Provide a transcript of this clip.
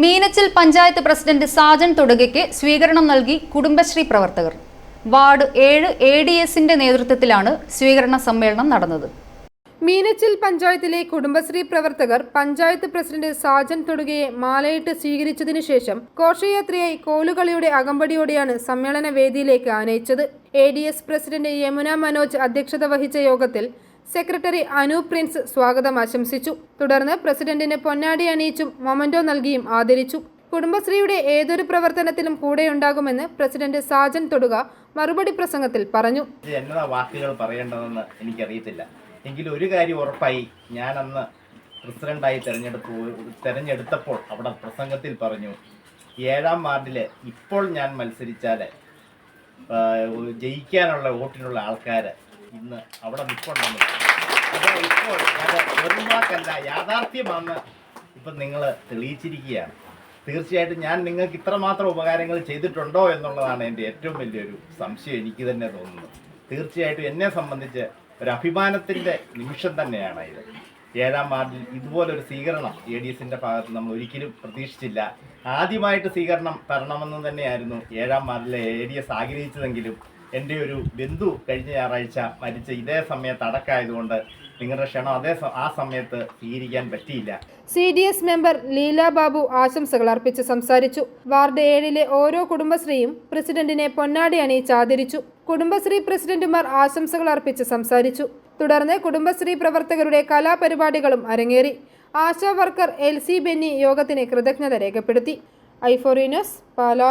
Meenachil panchayat president Sajan തൊടുകയ്ക്ക് സ്വീകരണം നൽകി കുടുംബശ്രീ പ്രവർത്തകർ. വാർഡ് ഏഴ് എ ഡി എസിന്റെ നേതൃത്വത്തിലാണ് സ്വീകരണ സമ്മേളനം നടന്നത്. മീനച്ചിൽ പഞ്ചായത്തിലെ കുടുംബശ്രീ പ്രവർത്തകർ പഞ്ചായത്ത് പ്രസിഡന്റ് സാജൻ തൊടുകയെ മാലയിട്ട് സ്വീകരിച്ചതിനു ശേഷം ഘോഷയാത്രയായി കോലുകളിയുടെ അകമ്പടിയോടെയാണ് സമ്മേളന വേദിയിലേക്ക് ആനയിച്ചത് എ പ്രസിഡന്റ് യമുന മനോജ് അധ്യക്ഷത വഹിച്ച യോഗത്തിൽ സെക്രട്ടറി അനു പ്രിൻസ് സ്വാഗതം ആശംസിച്ചു. തുടർന്ന് പ്രസിഡന്റിന് പൊന്നാടി അണിയിച്ചും മൊമന്റോ നൽകിയും ആദരിച്ചു. കുടുംബശ്രീയുടെ ഏതൊരു പ്രവർത്തനത്തിലും കൂടെയുണ്ടാകുമെന്ന് പ്രസിഡന്റ് സാജൻ തൊടുക മറുപടി പ്രസംഗത്തിൽ പറഞ്ഞു. എന്നതാ വാക്കുകൾ പറയേണ്ടതെന്ന് എനിക്കറിയത്തില്ല. എങ്കിലും ഒരു കാര്യം ഉറപ്പായി ഞാൻ അന്ന് പ്രസിഡന്റായി തെരഞ്ഞെടുത്തു തെരഞ്ഞെടുത്തപ്പോൾ അവിടെ പ്രസംഗത്തിൽ പറഞ്ഞു ഏഴാം വാർഡിൽ ഇപ്പോൾ ഞാൻ മത്സരിച്ചാൽ ജയിക്കാനുള്ള വോട്ടിനുള്ള ആൾക്കാർ ഇന്ന് അവിടെ നിൽപ്പുണ്ടെന്ന് അപ്പോൾ ഇപ്പോൾ അത് വെറുമാക്കല്ല യാഥാർത്ഥ്യമാണെന്ന് ഇപ്പം നിങ്ങൾ തെളിയിച്ചിരിക്കുകയാണ്. തീർച്ചയായിട്ടും ഞാൻ നിങ്ങൾക്ക് ഇത്രമാത്രം ഉപകാരങ്ങൾ ചെയ്തിട്ടുണ്ടോ എന്നുള്ളതാണ് എന്റെ ഏറ്റവും വലിയൊരു സംശയം എനിക്ക് തന്നെ തോന്നുന്നത്. തീർച്ചയായിട്ടും എന്നെ സംബന്ധിച്ച് ഒരു അഭിമാനത്തിന്റെ നിമിഷം തന്നെയാണ് ഇത്. ഏഴാം വാർഡിൽ ഇതുപോലൊരു സ്വീകരണം എ ഡി എസിന്റെ ഭാഗത്ത് നമ്മൾ ഒരിക്കലും പ്രതീക്ഷിച്ചില്ല. ആദ്യമായിട്ട് സ്വീകരണം തരണമെന്ന് തന്നെയായിരുന്നു ഏഴാം വാർഡിലെ എ ഡി എസ് ആഗ്രഹിച്ചതെങ്കിലും എന്റെ ഒരു ബന്ധു കഴിഞ്ഞ ഞായറാഴ്ച മരിച്ച ഇതേ സമയത്ത് അടക്കമായതുകൊണ്ട് നിങ്ങളുടെ ക്ഷണം അതേ ആ സമയത്ത് സ്വീകരിക്കാൻ പറ്റിയില്ല. C D S member Leela Babu ആശംസകൾ അർപ്പിച്ച് സംസാരിച്ചു. വാർഡ് ഏഴിലെ ഓരോ കുടുംബശ്രീയും പ്രസിഡന്റിനെ പൊന്നാടി അണിയിച്ച് ആദരിച്ചു. കുടുംബശ്രീ പ്രസിഡന്റുമാർ ആശംസകൾ അർപ്പിച്ച് സംസാരിച്ചു. തുടർന്ന് കുടുംബശ്രീ പ്രവർത്തകരുടെ കലാപരിപാടികളും അരങ്ങേറി. Asha worker L C Benny യോഗത്തിന് കൃതജ്ഞത രേഖപ്പെടുത്തി. ഐഫോറിനസ് പാല.